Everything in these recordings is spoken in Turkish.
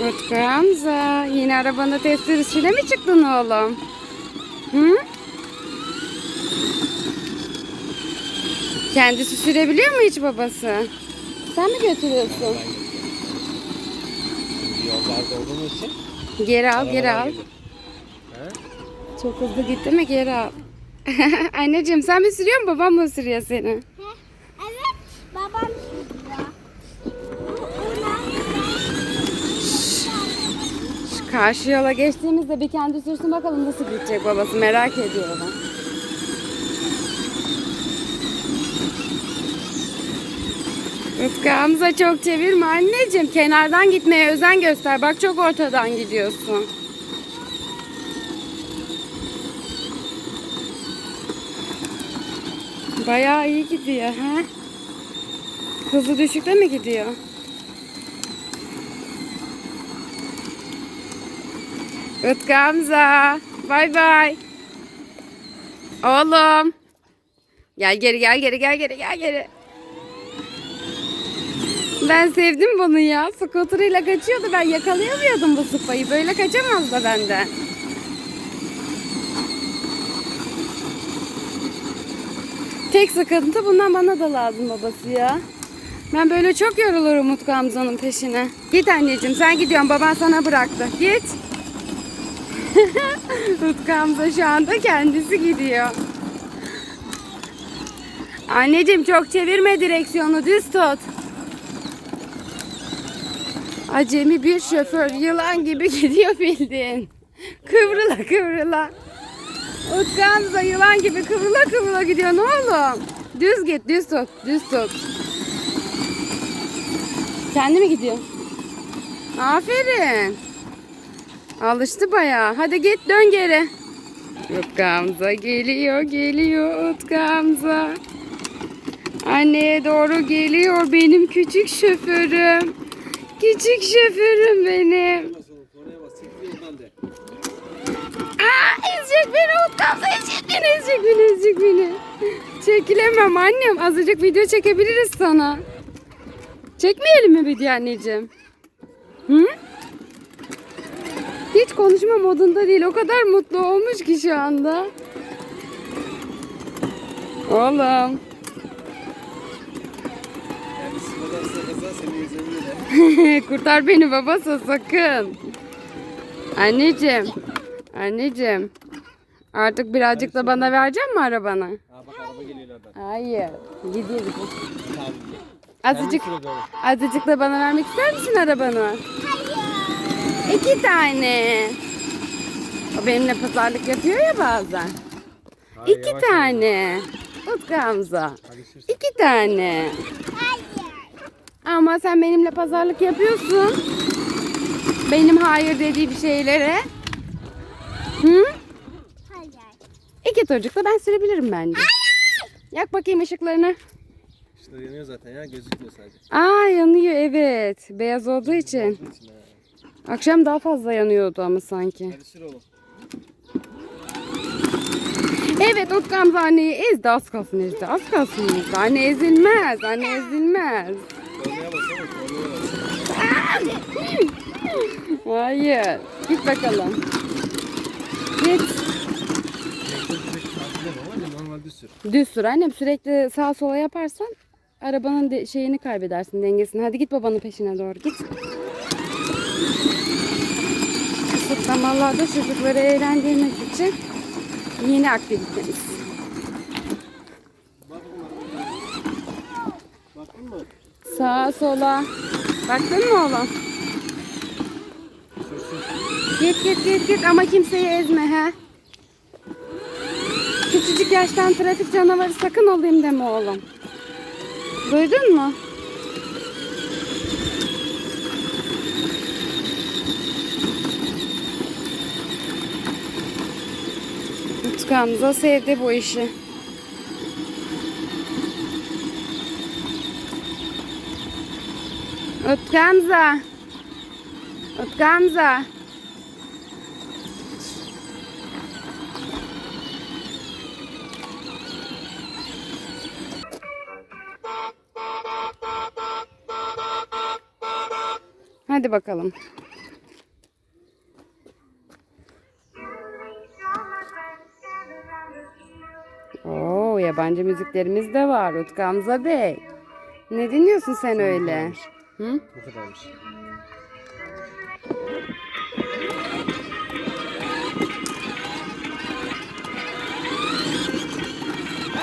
Utku Hamza. Yine arabanda test sürüşüne mi çıktın oğlum? Hı? Kendisi sürebiliyor mu hiç babası? Sen mi götürüyorsun? Yollarda olduğumuz için. Geri al, geri al. Çok hızlı gitti mi geri al. Anneciğim sen mi sürüyorsun babam mı sürüyor seni? Evet, babam sürüyor. Şu karşı yola geçtiğimizde bir kendi sürsün bakalım nasıl gidecek babası merak ediyorum. Utku Hamza çok çevirme anneciğim. Kenardan gitmeye özen göster. Bak çok ortadan gidiyorsun. Bayağı iyi gidiyor ha. Hızı düşükte mi gidiyor? Utku Hamza. Bay bay. Oğlum. Gel geri gel geri gel geri gel geri. Ben sevdim bunu ya. Skuterıyla kaçıyordu. Ben yakalayamıyordum bu sıpayı. Böyle kaçamaz da benden. Tek sıkıntı bundan bana da lazım babası ya. Ben böyle çok yorulurum Utku Hamza'nın peşine. Git anneciğim sen gidiyorsun baban sana bıraktı. Git. Utku Hamza şu anda kendisi gidiyor. Anneciğim çok çevirme direksiyonu düz tut. Acemi bir şoför yılan gibi gidiyor bildiğin. Kıvrıla kıvrıla. Utku yılan gibi kıvrıla kıvrıla gidiyor ne oğlum? Düz git düz tut düz tut. Kendi mi gidiyor? Aferin. Alıştı bayağı. Hadi git dön geri. Utku Hamza geliyor geliyor Utku Hamza. Anneye doğru geliyor benim küçük şoförüm. Küçük şoförüm benim. Aa, ezecek beni Utku Hamza ezecek beni ezecek beni ezecek beni. Çekilemem annem. Azıcık video çekebiliriz sana. Çekmeyelim mi video anneciğim? Hı? Hiç konuşma modunda değil. O kadar mutlu olmuş ki şu anda. Oğlum. Kurtar beni babası sakın. Anneciğim. Anneciğim. Artık birazcık da bana verecek mi arabanı? Ha bak araba geliyor oradan. Hayır. Gidiyor. Azıcık, azıcık da bana vermek ister misin arabanı? İki tane. O benimle pazarlık yapıyor ya bazen. Hayır, İki yavaş tane. Utku Hamza. Hadi. İki tane. Ama sen benimle pazarlık yapıyorsun. Benim hayır dediğim şeylere. Hı? Hayır. İki çocuk da ben sürebilirim bence. Yak bakayım ışıklarını. İşte yanıyor zaten ya gözükmüyor sadece. Aa yanıyor evet. Beyaz olduğu için. Akşam daha fazla yanıyordu ama sanki. Hadi sür oğlum. Evet Utku Hamza anneyi ezdi az kalsın ezdi. Az kalsın ezdi. Anne ezilmez. Anne ezilmez. Kornaya. Hayır. Git bakalım. Git. Düz sür annem sürekli sağa sola yaparsan arabanın de- şeyini kaybedersin dengesini. Hadi git babanın peşine doğru git. Kısıtlamalarda çocukları eğlendirmek için yeni aktivitemiz. Sağa sola. Baktın mı oğlum? Git git git git ama kimseyi ezme he. Küçücük yaştan trafik canavarı sakın olayım deme oğlum. Duydun mu? Utku Hamza sevdi bu işi. Utku Hamza. Hadi bakalım. Yabancı müziklerimiz de var Utku Hamza Bey. Ne dinliyorsun sen öyle? Hı? Bu kadarmış.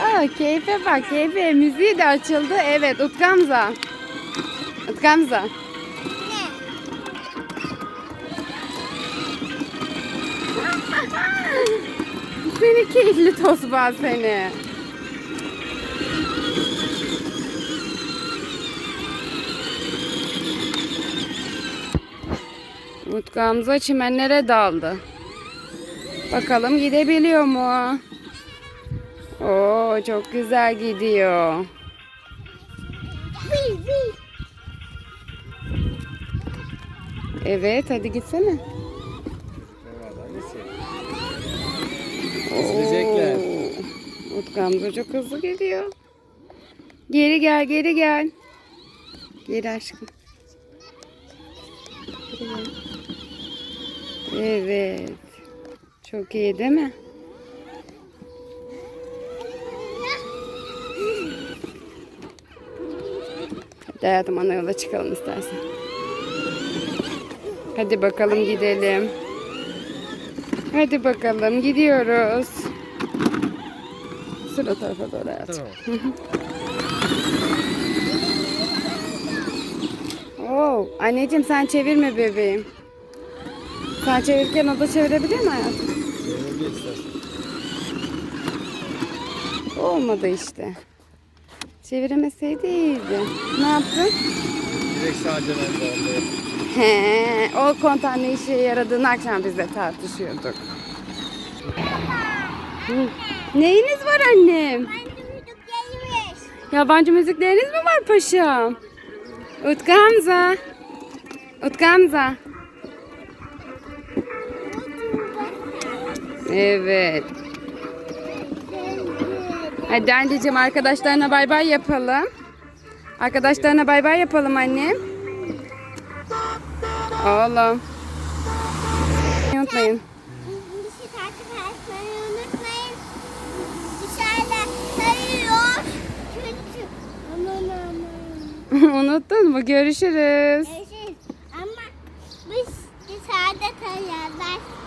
Aa, keyfe bak keyfe. Müziği de açıldı. Evet Utku Hamza. Utku Hamza. Seni keyifli tosba seni. Utku Hamza çimenlere daldı. Bakalım gidebiliyor mu? Oo çok güzel gidiyor. Evet hadi gitsene. Utku Hamza çok hızlı geliyor. Geri gel geri gel. Geri aşkım. Geri gel. Evet. Çok iyi değil mi? Hadi hayatım ana yola çıkalım istersen. Hadi bakalım gidelim. Hadi bakalım gidiyoruz. Sıra tarafa doğru hayatım. Tamam. Oo, anneciğim sen çevirme bebeğim. Sen çevirirken o da çevirebilir mi hayatım? İstersen. Olmadı işte. Çeviremeseydi iyiydi. Ne yaptın? Direkt sadece ben de. He, o kontan ne işe yaradığını akşam biz de tartışıyorduk. Neyiniz var annem? Yabancı müzikleriniz mi var paşam? Utku Hamza. Utku Hamza. Evet. Hadi anneciğim arkadaşlarına bay bay yapalım. Arkadaşlarına bay bay yapalım annem. Oğlum. Unutmayın. Aman. Unuttun mu? Görüşürüz. Görüşürüz. Ama biz dışarıda sayarlar.